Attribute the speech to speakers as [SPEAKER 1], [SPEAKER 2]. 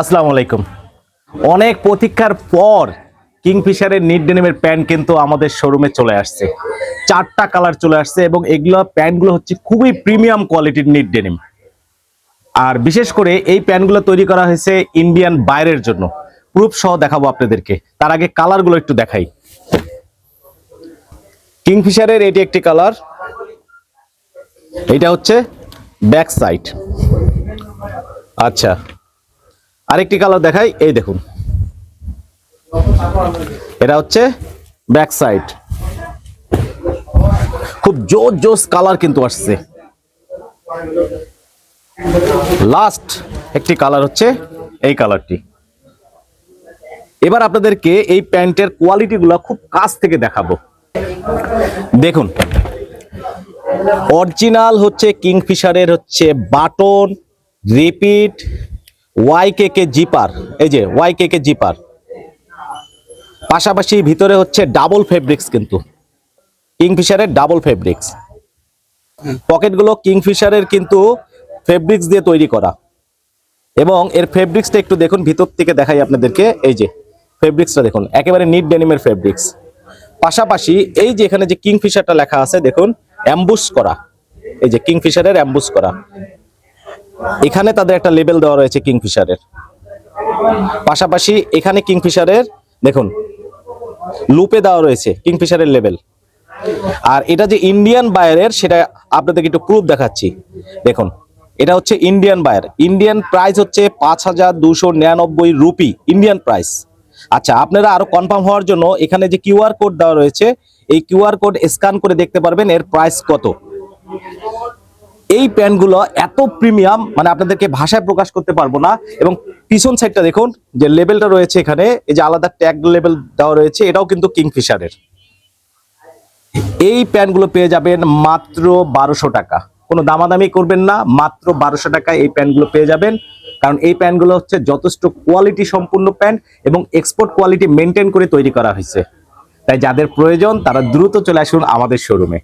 [SPEAKER 1] আসসালামু আলাইকুম। অনেক প্রতীক্ষার পর কিংফিশারের নিট ডেনিমের প্যান্ট কিন্তু আমাদের শোরুমে চলে আসছে। চারটা কালার চলে আসছে এবং এগুলো প্যান্টগুলো হচ্ছে খুবই প্রিমিয়াম কোয়ালিটির নিট ডেনিম। আর বিশেষ করে এই প্যান্টগুলো তৈরি করা হয়েছে ইন্ডিয়ান বাইরের জন্য। প্রুফ সহ দেখাবো আপনাদেরকে। তার আগে কালারগুলো একটু দেখাই। কিংফিশারের এটি একটি কালার। এটা হচ্ছে ব্যাক সাইড। আচ্ছা। আরেকটি কালার দেখাই, এই দেখুন। এটা হচ্ছে ব্যাক সাইড খুব জোর জোস কালার কিন্তু আসছে। লাস্ট একটি কালার হচ্ছে এই কালারটি। এবার আপনাদেরকে এই প্যান্টের কোয়ালিটিগুলো খুব কাছ থেকে দেখাবো। দেখুন, অরিজিনাল হচ্ছে কিংফিশারের হচ্ছে button, repeat Y K K zipper এই যে ওয়াই কে কে জিপার পাশাপাশি ভিতরে হচ্ছে ডাবল ফেব্রিক্স কিন্তু। কিংফিশারের ডাবল ফেব্রিক্স পকেটগুলো কিংফিশারের কিন্তু ফেব্রিক্স দিয়ে তৈরি করা। এবং এর ফেব্রিক্সটা একটু দেখুন ভিতর থেকে দেখাই আপনাদেরকে। এই যে ফেব্রিক্সটা দেখুন একেবারে নিট ডেনিমের ফেব্রিক্স পাশাপাশি এই যে এখানে যে কিংফিশারটা লেখা আছে দেখুন অ্যাম্বুস করা। এই যে কিংফিশারের অ্যাম্বুস করা। এখানে তাদের একটা লেবেল দেওয়া রয়েছে কিংফিশারের। পাশাপাশি এখানে কিংফিশারের, দেখুন, লুপে দেওয়া রয়েছে কিংফিশারের লেবেল আর এটা যে ইন্ডিয়ান বায়ারের সেটা আপনাদেরকে একটু প্রুফ দেখাচ্ছি। দেখুন, এটা হচ্ছে ইন্ডিয়ান বায়ার ইন্ডিয়ান প্রাইস হচ্ছে পাঁচ হাজার দুশো নিরানব্বই রুপি ইন্ডিয়ান প্রাইস আচ্ছা আপনারা আরও কনফার্ম হওয়ার জন্য এখানে যে কিউআর কোড দেওয়া রয়েছে, এই কিউআর কোড স্ক্যান করে দেখতে পারবেন এর প্রাইস কত। এই প্যান্টগুলো এত প্রিমিয়াম মানে আপনাদেরকে ভাষায় প্রকাশ করতে পারব না। এবং পিছন সাইডটা দেখুন, যে লেভেলটা রয়েছে এখানে, এই যে আলাদা ট্যাগ লেভেল দেওয়া রয়েছে, এটাও কিন্তু কিংফিশারের। এই প্যান্টগুলো পেয়ে যাবেন মাত্র বারোশো টাকা। কোনো দামাদামি করবেন না, মাত্র বারোশো টাকায় এই প্যান্টগুলো পেয়ে যাবেন। কারণ এই প্যান্টগুলো হচ্ছে যথেষ্ট কোয়ালিটি সম্পূর্ণ প্যান্ট এবং এক্সপোর্ট কোয়ালিটি মেনটেন করে তৈরি করা হয়েছে। তাই যাদের প্রয়োজন, তারা দ্রুত চলে আসুন আমাদের শোরুমে